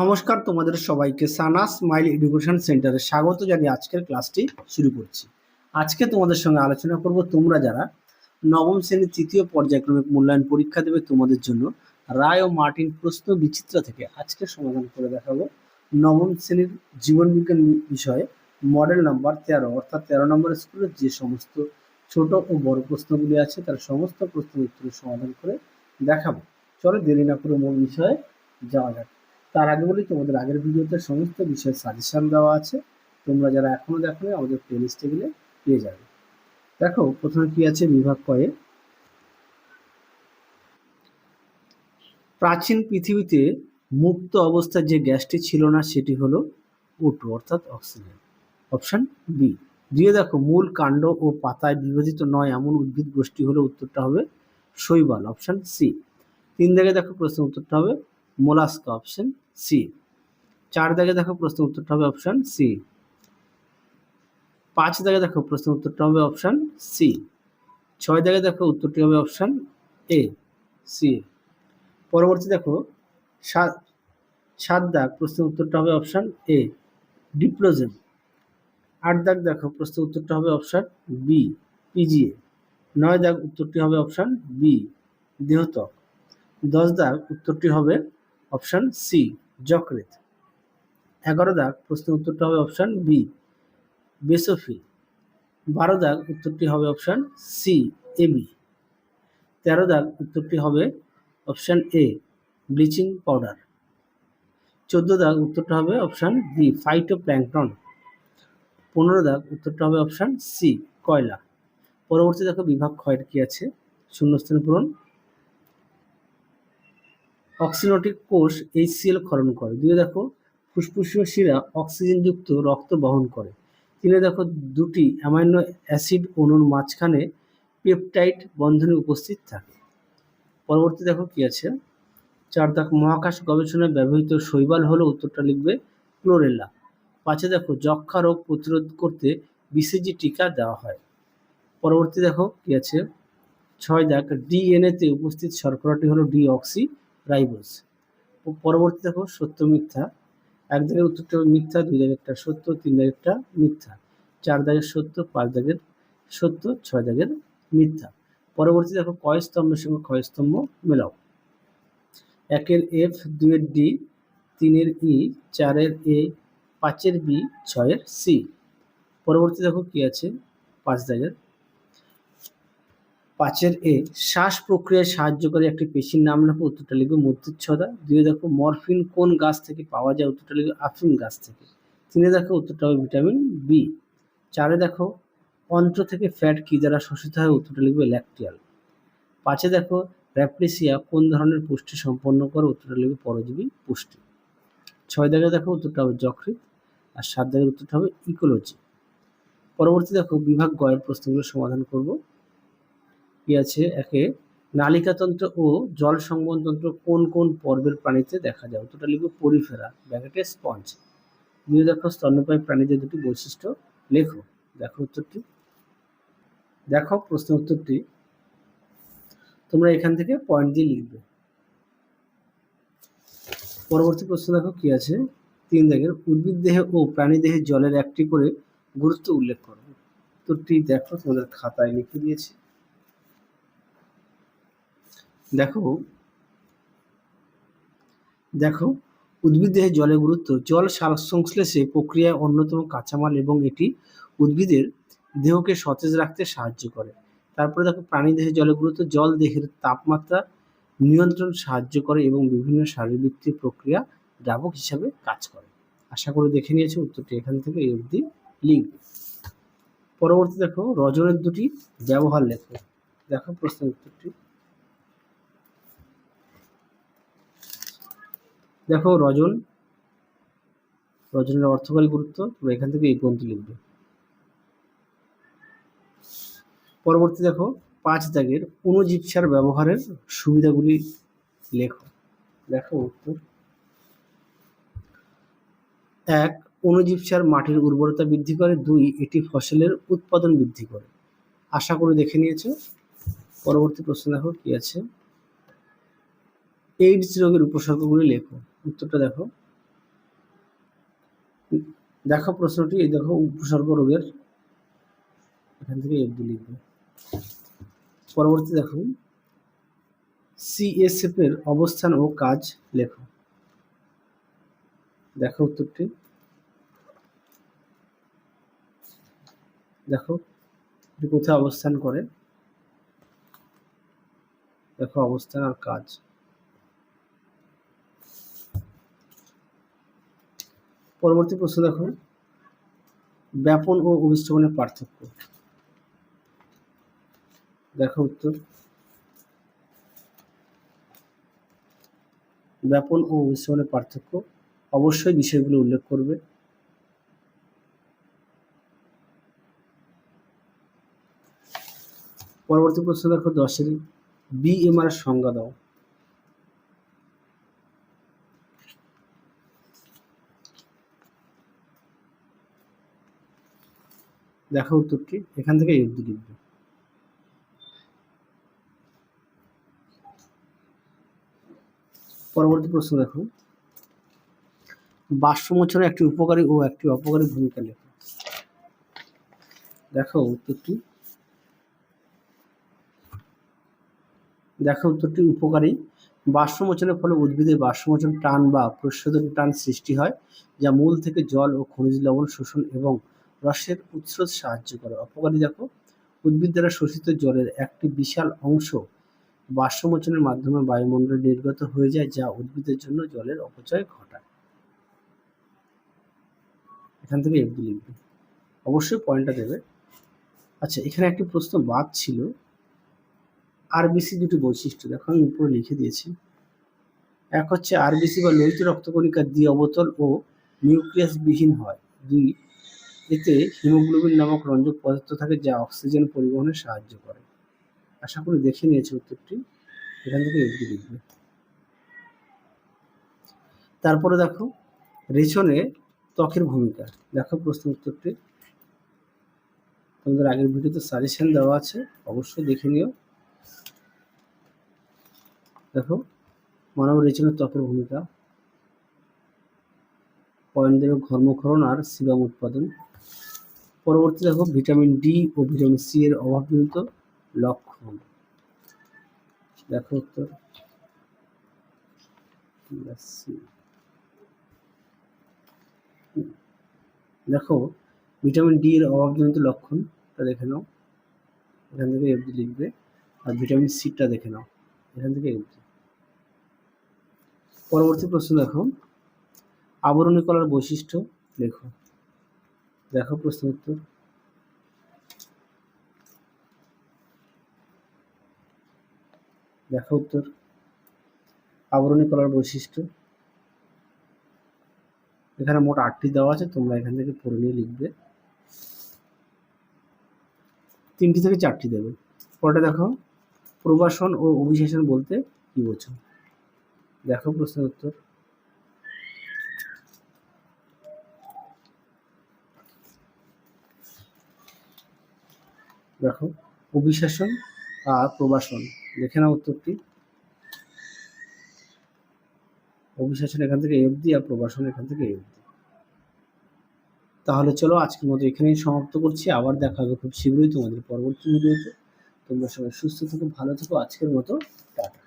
নমস্কার তোমাদের সবাইকে সানা স্মাইল এডুকেশন সেন্টারে স্বাগত জানিয়ে আজকের ক্লাসটি শুরু করছি। আজকে তোমাদের সঙ্গে আলোচনা করব তোমরা যারা নবম শ্রেণির তৃতীয় পর্যায়ক্রমিক মূল্যায়ন পরীক্ষা দেবে তোমাদের জন্য রায় ও মার্টিন প্রশ্ন বিচিত্র থেকে আজকে সমাধান করে দেখাবো। নবম শ্রেণির জীবনবিজ্ঞান বিষয়ে মডেল নাম্বার তেরো, অর্থাৎ তেরো নম্বর স্কুলের যে সমস্ত ছোট ও বড় প্রশ্নগুলি আছে তার সমস্ত প্রশ্নের উত্তরের সমাধান করে দেখাবো। চলো দেরি না করে মূল বিষয়ে যাওয়া যাক। তার আগে বলি, তোমাদের আগের ভিডিওতে সমস্ত বিষয়ের সাজেশন দেওয়া আছে। তোমরা যারা এখনও দেখো আমাদের প্লেলিস্টে গেলে পেয়ে যাবে। দেখো, প্রথমে কি আছে বিভাগ কয়ে? প্রাচীন পৃথিবীতে মুক্ত অবস্থায় যে গ্যাসটি ছিল না, সেটি হলো ওটু অর্থাৎ অক্সিজেন অপশন বি দিয়ে দেখো, মূল কাণ্ড ও পাতায় বিভাজিত নয়, এমন উদ্ভিদ গোষ্ঠী হলে উত্তরটা হবে শৈবাল। অপশন সি তিন দাগে দেখো প্রশ্ন উত্তরটা হবে মোলাস্কা। অপশন সি চার দাগে দেখো প্রশ্ন উত্তরটা হবে অপশন সি পাঁচ দাগে দেখো প্রশ্ন উত্তরটা হবে অপশন সি ছয় দাগে দেখো উত্তরটি হবে অপশন এ সি পরবর্তী দেখো, সাত সাত দাগ প্রশ্ন উত্তরটা হবে অপশন এ ডিপ্লোজেন আট দাগ দেখো প্রশ্ন উত্তরটা হবে অপশন বি পিজিএ নয় দাগ উত্তরটি হবে অপশন বি দেহতক দশ দাগ উত্তরটি হবে অপশন সি যকৃত এগারো দাগ প্রশ্ন উত্তরটা হবে অপশান বি বেসোফিল। বারো দাগ, উত্তরটি হবে অপশান সি এবি তেরো দাগ, উত্তরটি হবে অপশান এ ব্লিচিং পাউডার। চোদ্দ দাগ, উত্তরটা হবে অপশান বি ফাইটো প্ল্যাংটন পনেরো দাগ, উত্তরটা হবে অপশান সি কয়লা। পরবর্তী দেখো বিভাগ ক্ষয়ের কি আছে। শূন্যস্থান পূরণ অক্সিনোটিক কোষ এইচসিএল ক্ষরণ করে। দুই দেখো, ফুসফুসীয় শিরা অক্সিজেনযুক্ত রক্ত বহন করে। তিনে দেখো, দুটি অ্যামাইনো অ্যাসিড অণুর মাঝখানে পেপটাইড বন্ধনে উপস্থিত থাকে। পরবর্তী দেখো কি আছে? চার দাগ মহাকাশ গবেষণায় ব্যবহৃত শৈবাল হলো উত্তরটা লিখবে ক্লোরেলা। পাঁচে দেখো যক্ষা রোগ প্রতিরোধ করতে বিসিজি টিকা দেওয়া হয়। পরবর্তী দেখো কি আছে? ছয় দাগ ডিএনএতে উপস্থিত শর্করাটি হলো ডিঅক্সি রাইবোজ পরবর্তী দেখো, সত্য মিথ্যা। এক দাগের উত্তরটা মিথ্যা, দুই দাগের একটা সত্য, তিন দাগেরটা মিথ্যা। চার দাগের সত্য, পাঁচ দাগের সত্য, ছয় দাগের মিথ্যা। পরবর্তী দেখো কয় স্তম্ভের সঙ্গে ক্ষয় স্তম্ভ মেলাও। একের এফ, দুইয়ের ডি, তিনের ই, চারের এ, পাঁচের বি, ছয়ের সি। পরবর্তী দেখো কি আছে, পাঁচ দাগের পাঁচের এ, শ্বাস প্রক্রিয়ায় সাহায্যকারী একটি পেশির নাম লেখো উত্তরটা লিখবে মধ্যচ্ছদা। দুই, দেখো মরফিন কোন গাছ থেকে পাওয়া যায় উত্তরটা লিখবে আফিম গাছ থেকে। তিনে, দেখো উত্তরটা হবে ভিটামিন বি চারে, দেখো অন্ত্র থেকে ফ্যাট কি দ্বারা শোষিত হয় উত্তরটা লিখবে ল্যাকটিয়াল। পাঁচে, দেখো র্যাপ্লিসিয়া কোন ধরনের পুষ্টি সম্পন্ন করে উত্তরটা লিখবে পরজীবী পুষ্টি। ছয় দাগে দেখো উত্তরটা হবে যকৃত আর সাত দাগের উত্তরটা হবে ইকোলজি। পরবর্তী, দেখো বিভাগ গয়ের প্রশ্নগুলো সমাধান করব। কি আছে? একে নালিকাতন্ত্র ও জল সংবহনতন্ত্র কোন কোন পর্বের প্রাণীতে দেখা যায়? উত্তরটা লিখবে পরিফেরা ব্যাকেটে স্পঞ্জ। দুই দেখো স্তন্যপায়ী প্রাণীদের দুটি বৈশিষ্ট্য লেখো। দেখো উত্তরটি। দেখো প্রশ্ন উত্তরটি। তোমরা এখান থেকে পয়েন্ট দিয়ে লিখবে। পরবর্তী প্রশ্ন দেখো কি আছে? তিন দাগের উদ্ভিদ দেহে ও প্রাণী দেহে জলের একটি করে গুরুত্ব উল্লেখ করো। উত্তরটি দেখো তোমাদের খাতায় লিখে দিয়েছি। দেখো দেখো, উদ্ভিদ দেহে জলের গুরুত্ব, জল সংশ্লেষে প্রক্রিয়ায় অন্যতম কাঁচামাল এবং এটি উদ্ভিদের দেহকে সতেজ রাখতে সাহায্য করে। তারপরে দেখো, প্রাণী দেহে জলের গুরুত্ব, জল দেহের তাপমাত্রা নিয়ন্ত্রণ সাহায্য করে এবং বিভিন্ন শারীরবৃত্তীয় প্রক্রিয়া দ্রাবক হিসাবে কাজ করে। আশা করে দেখে নিয়েছে, উত্তরটি এখান থেকে এই অবধি লিখবে। পরবর্তী দেখো, রজনের দুটি ব্যবহার লেখো। দেখো প্রশ্নের উত্তরটি। দেখো রজন রজনের অর্থকারী গুরুত্ব, তোমরা এখান থেকে এই পর্যন্ত লিখবে। পরবর্তী দেখো, পাঁচ দাগের অনুজীবসার ব্যবহারের সুবিধাগুলি লেখো। দেখো উত্তর। এক, অনুজীবসার মাটির উর্বরতা বৃদ্ধি করে। দুই, এটি ফসলের উৎপাদন বৃদ্ধি করে। আশা করি দেখে নিয়েছো। পরবর্তী প্রশ্ন দেখো কি আছে। এইডস রোগের উপসর্গগুলি লেখো। উত্তরটা দেখো। দেখো প্রশ্নটি, এই দেখো উপসর্গ রোগের। এখান থেকে এফ লিখবে। পরবর্তী দেখো। সিএসএফ এর অবস্থান ও কাজ লেখো। দেখো উত্তরটি। দেখো কোথায় অবস্থান করে? দেখো অবস্থান আর কাজ। পরবর্তী প্রশ্ন দেখো। ব্যাপন ও অভিস্রবণের পার্থক্য। দেখো উত্তর। ব্যাপন ও অভিস্রবণের পার্থক্য। অবশ্যই বিষয়গুলো উল্লেখ করবে। পরবর্তী প্রশ্ন দেখো দশের। বিএমআর সংজ্ঞা দাও। দেখো উত্তরটি এখান থেকে এফ লিখবে। পরবর্তী প্রশ্ন দেখো। বাষ্পমোচনের একটি উপকারী ও একটি অপকারী ভূমিকা লেখো। দেখো উত্তরটি দেখো উত্তরটি উপকারী। বাষ্পমোচনের ফলে উদ্ভিদের বাষ্পমোচন টান বা প্রশোধন টান সৃষ্টি হয়, যা মূল থেকে জল ও খনিজ লবণ শোষণ এবং রসের উৎস সাহায্য করে। অপকারী দেখো, উদ্ভিদ দ্বারা শোষিত জলের একটি বিশাল অংশ বাষ্পমোচনের মাধ্যমে বায়ুমণ্ডলে নির্গত হয়ে যায়, যা উদ্ভিদের জন্য জলের অপচয় ঘটায়। এখান থেকে এফডি লিখবে। অবশ্যই পয়েন্টটা দেবে। আচ্ছা এখানে একটি প্রশ্ন বাদ ছিল। আরবিসি দুটি বৈশিষ্ট্য। দেখো, আমি উপরে লিখে দিয়েছি। এক হচ্ছে আরবিসি বা লোহিত রক্তকণিকা দ্বি অবতল ও নিউক্লিয়াস বিহীন হয়। দুই এতে হিমোগ্লোবিন নামক রঞ্জক পদার্থ থাকে যা অক্সিজেন পরিবহনে সাহায্য করে। আশা করি দেখে নিয়েছে উত্তরটি। এখান থেকে এগিয়ে লিখবে তারপরে দেখো, রেচনে ত্বকের ভূমিকা। দেখো প্রশ্ন উত্তরটি। তোমাদের আগের ভিডিওতে সাজেশন দেওয়া আছে, অবশ্যই দেখে নিও। দেখো, মানব রেচনের ত্বকের ভূমিকা। পয়েন্ট দেবে ঘর্মক্ষরণ আর সিবাম উৎপাদন। পরবর্তী দেখো, ভিটামিন ডি ও ভিটামিন সি এর অভাবজনিত লক্ষণ। দেখো উত্তর। দেখো, ভিটামিন ডি এর অভাবজনিত লক্ষণটা দেখে নাও। এখান থেকে এফডি লিখবে। আর ভিটামিন সিটা দেখে নাও। এখান থেকে এফডি পরবর্তী প্রশ্ন দেখো। আবরণী কলার বৈশিষ্ট্য লেখো। দেখো প্রশ্ন উত্তর। দেখো উত্তর। আবরণী কলার বৈশিষ্ট্য। এখানে মোট আটটি দেওয়া আছে, তোমরা এখান থেকে পড়ে নিয়ে লিখবে। তিনটি থেকে চারটি দেবে। পরে দেখো প্রবাসন ও অভিশাসন বলতে কি বোঝো? দেখো প্রশ্নের উত্তর। দেখো, অভিশাসন আর প্রবাসন। দেখে নাও উত্তরটি। অভিশাসন এখান থেকে এফ দি আর প্রবাসন এখান থেকে এফ দি তাহলে চলো আজকের মতো এখানেই সমাপ্ত করছি। আবার দেখা হবে খুব শীঘ্রই তোমাদের পরবর্তী ভিডিওতে। তোমরা সবাই সুস্থ থেকো, ভালো থেকো। আজকের মতো টাটা।